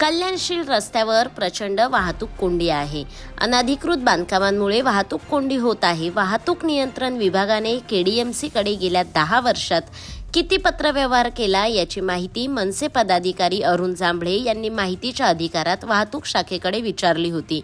कल्याणशील रस्त्यावर प्रचंड वाहतूक कोंडी आहे. अनधिकृत बांधकामांमुळे वाहतूक कोंडी होत आहे. वाहतूक नियंत्रण विभागाने केडीएमसीकडे गेल्या दहा वर्षात किती पत्रव्यवहार केला याची माहिती मनसे पदाधिकारी अरुण जांभळे यांनी माहितीच्या अधिकारात वाहतूक शाखेकडे विचारली होती.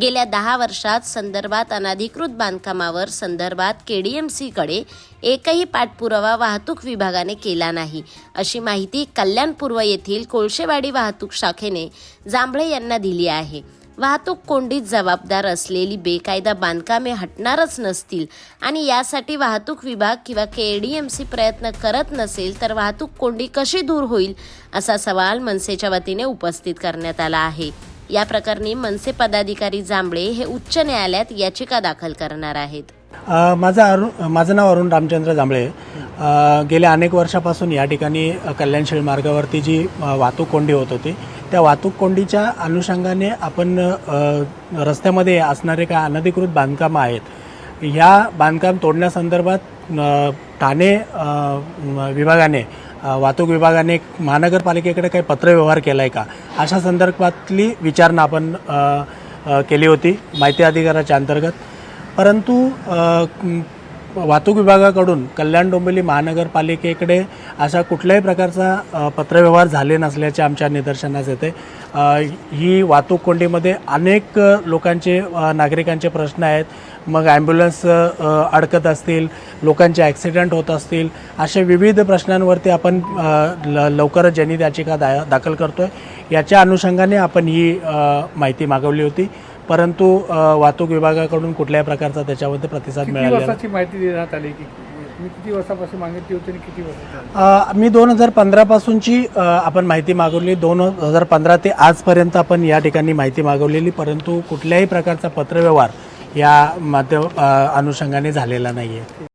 गेल्या दहा वर्षात संदर्भात अनाधिकृत बांधकामावर संदर्भात केडीएमसीकडे एकही पाठपुरावा वाहतूक विभागाने केला नाही अशी माहिती कल्याण पूर्व येथील कोळशेवाडी वाहतूक शाखेने जांभळे यांना दिली आहे. वाहतूक कोंडीत जबाबदार असलेली बेकायदा बांधकामे हटणारच नसतील आणि यासाठी वाहतूक विभाग किंवा के डी एम सी प्रयत्न करत नसेल तर वाहतूक कोंडी कशी दूर होईल असा सवाल मनसेच्या वतीने उपस्थित करण्यात आला आहे. या प्रकरणी मनसे पदाधिकारी जांभळे हे उच्च न्यायालयात याचिका दाखल करणार आहेत. माझं अरुण माझं नाव अरुण रामचंद्र जांभळे. गेल्या अनेक वर्षापासून या ठिकाणी कल्याणशील मार्गावरती जी वाहतूक कोंडी होत होती त्या वाहतूक कोंडीच्या अनुषंगाने आपण रस्त्यामध्ये असणारे काय अनधिकृत बांधकामं आहेत ह्या बांधकाम तोडण्यासंदर्भात ठाणे विभागाने वाहतूक विभागाने महानगरपालिकेकडे काही पत्रव्यवहार केला आहे का? अशा संदर्भातली विचारणा आपण केली होती माहिती अधिकाराच्या अंतर्गत. परंतु वाहतूक विभागाकडून कल्याण डोंबिवली महानगरपालिकेकडे अशा कुठल्याही प्रकारचा पत्रव्यवहार झाले नसल्याचे आमच्या निदर्शनास येते. ही वाहतूक कोंडीमध्ये अनेक लोकांचे नागरिकांचे प्रश्न आहेत. मग ॲम्ब्युलन्स अडकत असतील लोकांचे ॲक्सिडेंट होत असतील अशा विविध प्रश्नांवरती आपण ल लवकरच जनित याचिका दा दाखल करतो आहे याच्या अनुषंगाने आपण ही माहिती मागवली होती. परंतु वाहतूक विभागाकडून कुठल्याही प्रकारचा त्याच्यामध्ये प्रतिसाद वर्षाची माहिती देण्यात आली की मी किती वर्षापासून मागितली होती आणि किती वर्षाची अ, मी दोन हजार पंधरापासूनची अ, आपण माहिती मागवली. दोन हजार पंधरा ते आजपर्यंत आपण या ठिकाणी माहिती मागवलेली परंतु कुठल्याही प्रकारचा पत्रव्यवहार या माध्यम अनुषंगाने झालेला नाही आहे